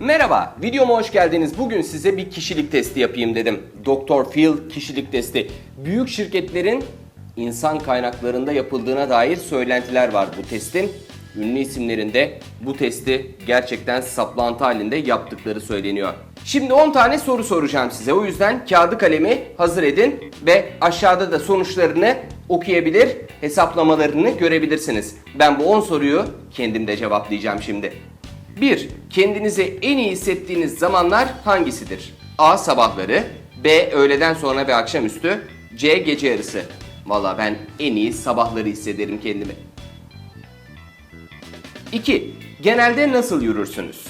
Merhaba, videoma hoş geldiniz. Bugün size bir kişilik testi yapayım dedim. Dr. Phil kişilik testi. Büyük şirketlerin insan kaynaklarında yapıldığına dair söylentiler var bu testin. Ünlü isimlerinde bu testi gerçekten saplantı halinde yaptıkları söyleniyor. Şimdi 10 tane soru soracağım size. O yüzden kağıdı kalemi hazır edin ve aşağıda da sonuçlarını okuyabilir, hesaplamalarını görebilirsiniz. Ben bu 10 soruyu kendim de cevaplayacağım şimdi. 1. Kendinizi en iyi hissettiğiniz zamanlar hangisidir? A. Sabahları B. Öğleden sonra ve akşamüstü C. Gece yarısı Valla ben en iyi sabahları hissederim kendimi. 2. Genelde nasıl yürürsünüz?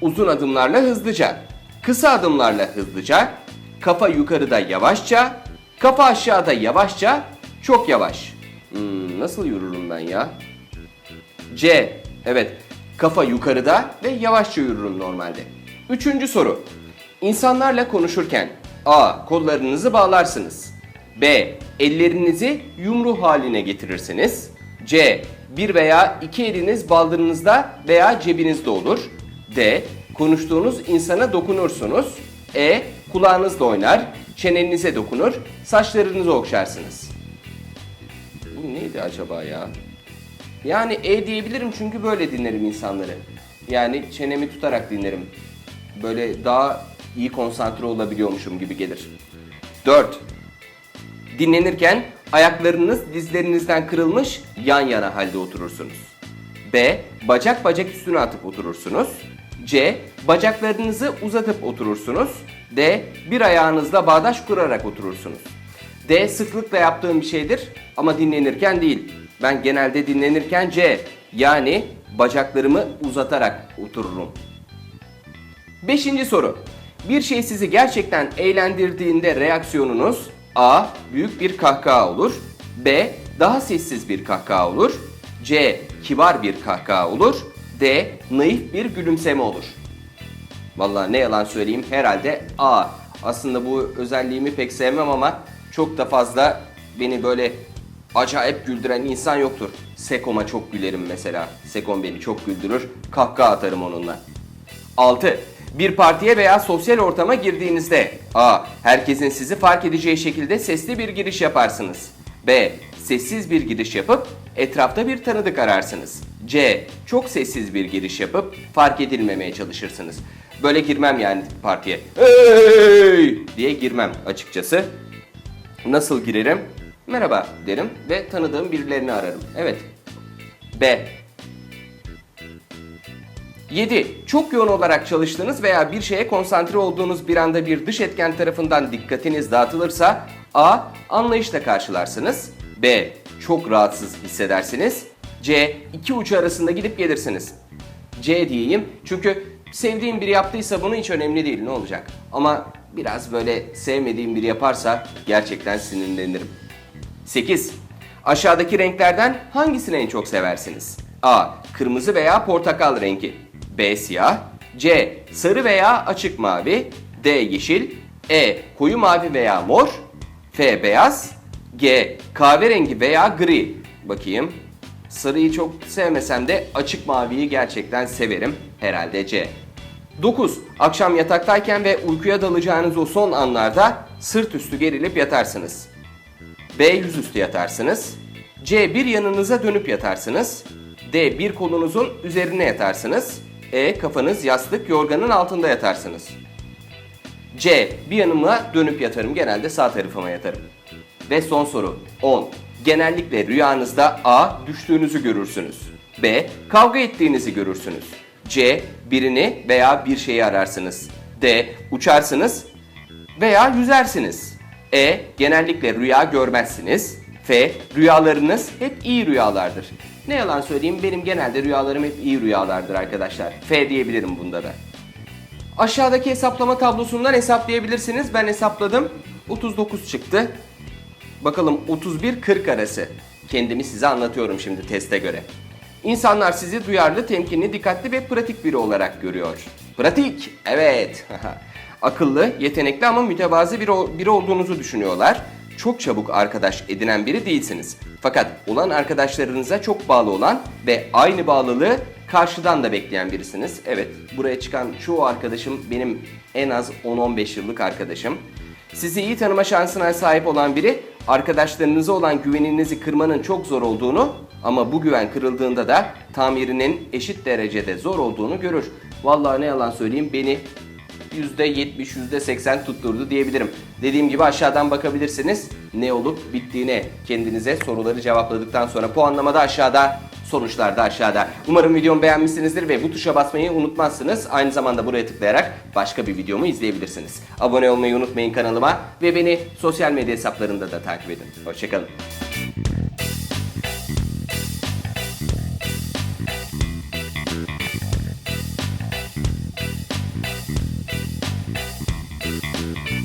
Uzun adımlarla hızlıca, kısa adımlarla hızlıca, kafa yukarıda yavaşça, kafa aşağıda yavaşça, çok yavaş. Hmm, nasıl yürürüm ben ya? C. Evet. Kafa yukarıda ve yavaşça yürürüm normalde. Üçüncü soru. İnsanlarla konuşurken A. Kollarınızı bağlarsınız. B. Ellerinizi yumru haline getirirsiniz. C. Bir veya iki eliniz baldırınızda veya cebinizde olur. D. Konuştuğunuz insana dokunursunuz. E. Kulağınızla oynar, çenenize dokunur, saçlarınızı okşarsınız. Bu neydi acaba ya? Yani E diyebilirim çünkü böyle dinlerim insanları. Yani çenemi tutarak dinlerim. Böyle daha iyi konsantre olabiliyormuşum gibi gelir. 4. Dinlenirken ayaklarınız dizlerinizden kırılmış yan yana halde oturursunuz. B. Bacak bacak üstüne atıp oturursunuz. C. Bacaklarınızı uzatıp oturursunuz. D. Bir ayağınızla bağdaş kurarak oturursunuz. D. Sıklıkla yaptığım bir şeydir ama dinlenirken değil. Ben genelde dinlenirken C. Yani bacaklarımı uzatarak otururum. Beşinci soru. Bir şey sizi gerçekten eğlendirdiğinde reaksiyonunuz A. Büyük bir kahkaha olur. B. Daha sessiz bir kahkaha olur. C. Kibar bir kahkaha olur. D. Naif bir gülümseme olur. Vallahi ne yalan söyleyeyim herhalde A. Aslında bu özelliğimi pek sevmem ama çok da fazla beni böyle acayip güldüren insan yoktur. Sekom'a çok gülerim mesela. Sekom beni çok güldürür. Kahkaha atarım onunla. 6. Bir partiye veya sosyal ortama girdiğinizde A. Herkesin sizi fark edeceği şekilde sesli bir giriş yaparsınız. B. Sessiz bir giriş yapıp etrafta bir tanıdık ararsınız. C. Çok sessiz bir giriş yapıp fark edilmemeye çalışırsınız. Böyle girmem yani partiye. Hey! diye girmem açıkçası. Nasıl girerim? Merhaba derim ve tanıdığım birilerini ararım. Evet. B. 7. Çok yoğun olarak çalıştığınız veya bir şeye konsantre olduğunuz bir anda bir dış etken tarafından dikkatiniz dağıtılırsa A. Anlayışla karşılarsınız. B. Çok rahatsız hissedersiniz. C. iki uç arasında gidip gelirsiniz. C diyeyim çünkü sevdiğim biri yaptıysa bunu hiç önemli değil ne olacak. Ama biraz böyle sevmediğim biri yaparsa gerçekten sinirlenirim. 8. Aşağıdaki renklerden hangisini en çok seversiniz? A. Kırmızı veya portakal rengi. B. Siyah. C. Sarı veya açık mavi. D. Yeşil. E. Koyu mavi veya mor. F. Beyaz. G. Kahverengi veya gri. Bakayım. Sarıyı çok sevmesem de açık maviyi gerçekten severim. Herhalde C. 9. Akşam yataktayken ve uykuya dalacağınız o son anlarda sırt üstü gerilip yatarsınız. B. Yüzüstü yatarsınız. C. Bir yanınıza dönüp yatarsınız. D. Bir kolunuzun üzerine yatarsınız. E. Kafanız yastık yorganın altında yatarsınız. C. Bir yanıma dönüp yatarım. Genelde sağ tarafıma yatarım. Ve son soru 10. Genellikle rüyanızda A. Düştüğünüzü görürsünüz. B. Kavga ettiğinizi görürsünüz. C. Birini veya bir şeyi ararsınız. D. Uçarsınız veya yüzersiniz. E. Genellikle rüya görmezsiniz. F. Rüyalarınız hep iyi rüyalardır. Ne yalan söyleyeyim benim genelde rüyalarım hep iyi rüyalardır arkadaşlar. F diyebilirim bunda da. Aşağıdaki hesaplama tablosundan hesaplayabilirsiniz. Ben hesapladım. 39 çıktı. Bakalım 31-40 arası. Kendimi size anlatıyorum şimdi teste göre. İnsanlar sizi duyarlı, temkinli, dikkatli ve pratik biri olarak görüyor. Pratik, evet. Akıllı, yetenekli ama mütevazi biri, biri olduğunuzu düşünüyorlar. Çok çabuk arkadaş edinen biri değilsiniz. Fakat olan arkadaşlarınıza çok bağlı olan ve aynı bağlılığı karşıdan da bekleyen birisiniz. Evet, buraya çıkan çoğu arkadaşım benim en az 10-15 yıllık arkadaşım. Sizi iyi tanıma şansına sahip olan biri, arkadaşlarınıza olan güveninizi kırmanın çok zor olduğunu ama bu güven kırıldığında da tamirinin eşit derecede zor olduğunu görür. Vallahi ne yalan söyleyeyim beni %70, %80 tutturdu diyebilirim. Dediğim gibi aşağıdan bakabilirsiniz. Ne olup bittiğine kendinize soruları cevapladıktan sonra puanlamada aşağıda, sonuçlar da aşağıda. Umarım videomu beğenmişsinizdir ve bu tuşa basmayı unutmazsınız. Aynı zamanda buraya tıklayarak başka bir videomu izleyebilirsiniz. Abone olmayı unutmayın kanalıma ve beni sosyal medya hesaplarında da takip edin. Hoşçakalın.